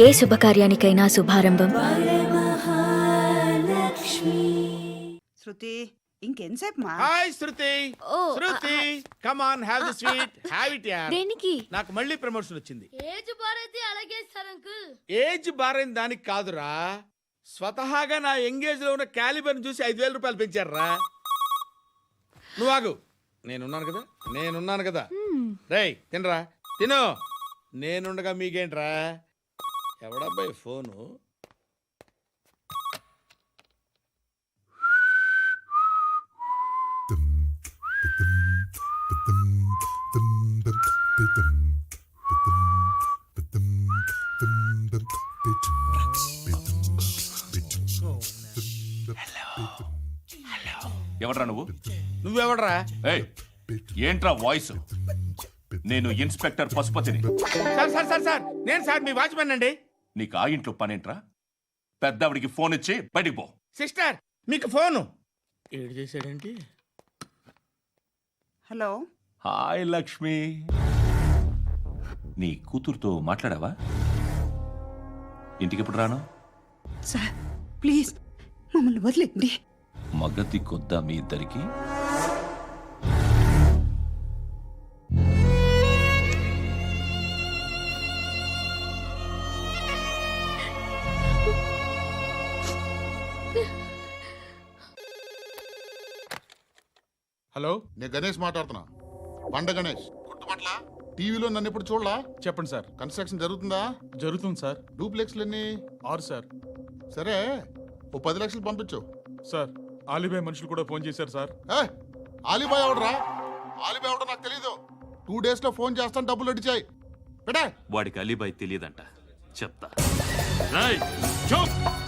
ఏ శుభకార్యానికైనా శుభారంభం. శృతి ఇంకెంతసేపు మా? Hi Shruti. Oh, Shruti come on have the sweet have it yeah దేనికి? నాకు మళ్ళీ ప్రమోషన్ వచ్చింది. ఏజ్ భారతి అలాగే సార్ అంకుల్. ఏజ్ బారైన దానికి కాదురా. స్వతహాగా నా ఎంగేజ్లో ఉన్న క్యాలిబర్ చూసి ఐదు వేల రూపాయలు పెంచారా? నువ్వు ఆగు. నేనున్నాను కదా? నేనున్నాను కదా. రేయ్ తినరా? తిను. నేనుండగా మీకేంట్రా? ఎవడబ్బాయి ఫోను? ఎవడ్రా నువ్వు? నువ్వెవడరా? ఏయ్ ఏంట్రా వాయిస్? నేను ఇన్స్పెక్టర్ పశుపతిని. సార్ సార్ సార్ సార్ నేను సార్ మీ వాచ్మెన్ అండి. నీకు ఆ ఇంట్లో పనేంట్రా? పెద్దవిడికి ఫోన్ ఇచ్చి బయటికి పో. సిస్టర్ మీకు ఫోను. ఏడు చేశాడేంటి? హలో. హాయ్ లక్ష్మి. నీ కూతురుతో మాట్లాడావా? ఇంటికి ఎప్పుడు రాను? Sir please. మమ్మల్ని వదిలేండి మగతి కొద్దా మీ ఇద్దరికి? హలో? నేను గణేష్ మాట్లాడుతున్నా. బండ గణేష్. గుర్తుపట్ల టీవీలో నన్ను ఇప్పుడు చూడలా? చెప్పండి సార్. కన్స్ట్రక్షన్ జరుగుతుందా? జరుగుతుంది సార్. డూప్లెక్స్లు ఎన్ని? ఆరు సార్. సరే ఓ పది లక్షలు పంపించు. సార్ ఆలిబాయ్ మనుషులు కూడా ఫోన్ చేశారు సార్. ఏ ఆలిబాయ్ ఎవడరా? ఆలిబాయ్ ఎవడో నాకు తెలీదు. టూ డేస్లో ఫోన్ చేస్తాను డబ్బులు అడిచాయి. పెట్టే. వాడికి అలీబాయ్ తెలియదంట. చెప్తా. రేయ్, చూప్.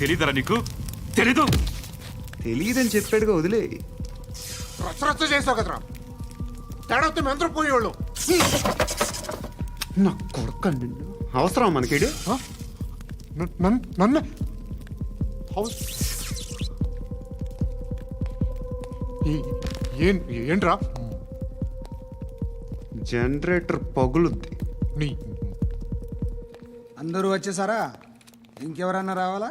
తెలియదరా నీకు? తెలీదు. తెలియదని చెప్పాడుగా వదిలే. రచ్చ రచ్చ చేసావు కదరా. తేడా వస్తే మెంతరం పోయేవాళ్ళు. నా కొడుకు నిన్ను. అవసరం మనకిడు? నన్ను హౌస్. ఏం ఏంట్రా? జనరేటర్ పగులుద్ది. నీ అందరూ వచ్చేసారా? ఇంకెవరన్నా రావాలా?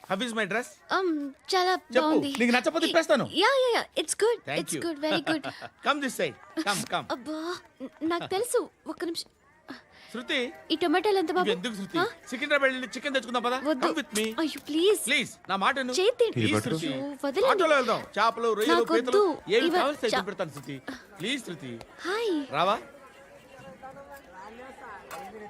How is my dress um చాలా చెప్పు. బాగుంది. నీకు నచ్చకపోతే తిప్పేస్తాను yeah yeah yeah it's good Thank it's you. Good very good come this side come come అబ్బా న- నాకు తెలుసు. ఒక్క నిమిషం. శృతి. ఈ టొమాటోలు ఎంత బాబు? ఎందుకు శృతి? ఆ? సికింద్రాబాద్ వెళ్ళి చికెన్ తెచ్చుకుందాం పదా? వద్దు. కమ్ విత్ మీ అయ్యో ప్లీజ్ ప్లీజ్ నా మాట విను. చేతి Please. శృతి. అయ్యో, వదలండి. ఆటోలో వెళ్దాం. చేపలు రొయ్యలు నాకు పీతలు ఇవ- కావాలి చా- పెడతాను శృతి. Please Shruti. హాయ్ రావా?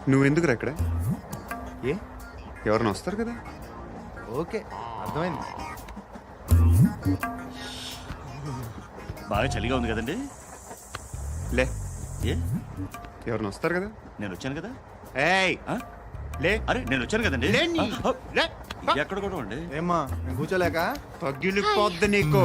థ్యాంక్స్ నువ్వెందుకురా ఇక్కడ? ఏ? ఎవరైనా వస్తారు కదా? ఓకే అర్థమైంది. బాగా చలిగా ఉంది కదండి? లే. ఏ? ఎవరైనా వస్తారు కదా? నేను వచ్చాను కదా? ఏయ్! లే. అరే నేను వచ్చాను కదండి? లే నీ. ఆ, లే. ఎక్కడ కూడా అండి ఏమ్మా నేను కూర్చోలేక? పగిలిపోద్ది నీకు.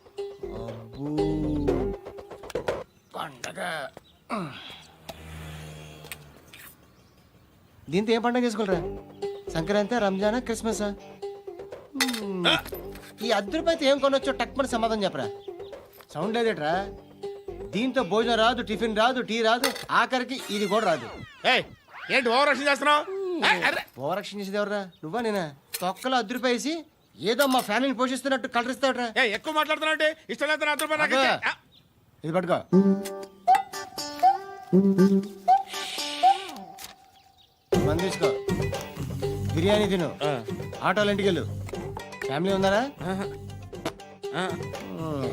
దీంతో ఏం పండగ చేసుకుంటారా? సంక్రాంతి రంజానా క్రిస్మస్? ఈ అర్ధ రూపాయలతో ఏం కొనొచ్చో టక్మని సమాధానం చెప్పరా. సౌండ్ లేదేట్రా? దీంతో భోజనం రాదు టిఫిన్ రాదు టీ రాదు ఆఖరికి ఇది కూడా రాదు. ఏయ్ ఏంటి ఓవర్ రక్షణ చేస్తున్నావు? ఓవరక్షణ చేసేది ఎవరా నువ్వా నేనా? తొక్కలో రూపాయి వేసి ఏదో మా ఫ్యామిలీని పోషిస్తున్నట్టు కలరిస్తాడ్రా ఏయ్, ఎక్కువ మాట్లాడుతున్నావు అంటే ఇష్టం లేదు. ఆ, ఇది పట్టుకో. మంది తీసుకో బిర్యానీ తిను. ఆటోలు ఇంటికి వెళ్ళు ఫ్యామిలీ. మ్మ్.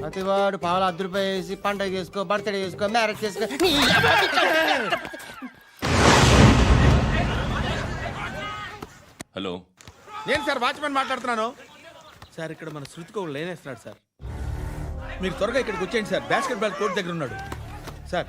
ప్రతివాడు పావుల రూపాయి వేసి పండగ చేసుకో బర్త్డే చేసుకో మ్యారేజ్ చేసుకో. హలో. నేను సార్ వాచ్మెన్ మాట్లాడుతున్నాను? సార్ ఇక్కడ మన శృతికి ఒక లైన్ వేస్తున్నాడు సార్. మీరు త్వరగా ఇక్కడికి వచ్చేయండి సార్. బాస్కెట్ బాల్ కోర్ట్ దగ్గర ఉన్నాడు. సార్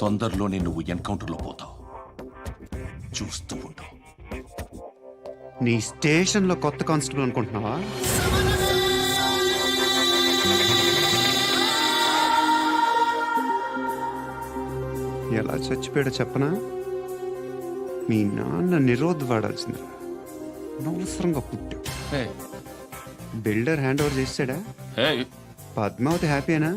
తొందరలోనే నువ్వు ఎన్కౌంటర్లో పోతావు. చూస్తూ ఉండు నీ స్టేషన్లో కొత్త కానిస్టేబుల్ అనుకుంటున్నావా? ఎలా చచ్చిపోయాడో చెప్పనా? మీ నాన్న నిరోధ్ వాడాల్సిందిరా. అనవసరంగా పుట్టావు బిల్డర్ హ్యాండ్ ఓవర్ చేసాడా పద్మావతి హ్యాపీనా?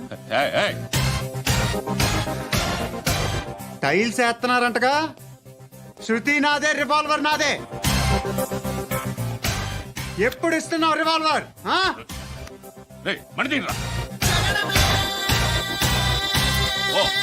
టైల్స్ వేస్తున్నారంటగా? శృతి నాదే రివాల్వర్ నాదే. ఎప్పుడు ఇస్తున్నావు రివాల్వర్? ఆ? ఎక్స్క్యూజ్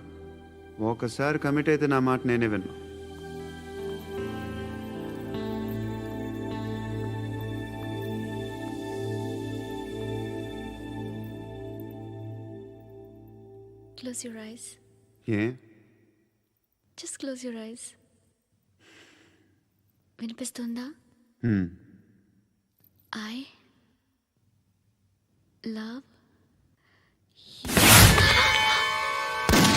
ఒకసారి కమిట్ అయితే నా మాట నేనే విన్నా. క్లోజ్ యువర్ ఐస్ ఏ? జస్ట్ క్లోజ్ యువర్ ఐస్ వినిపిస్తుందా? హ్మ్. I love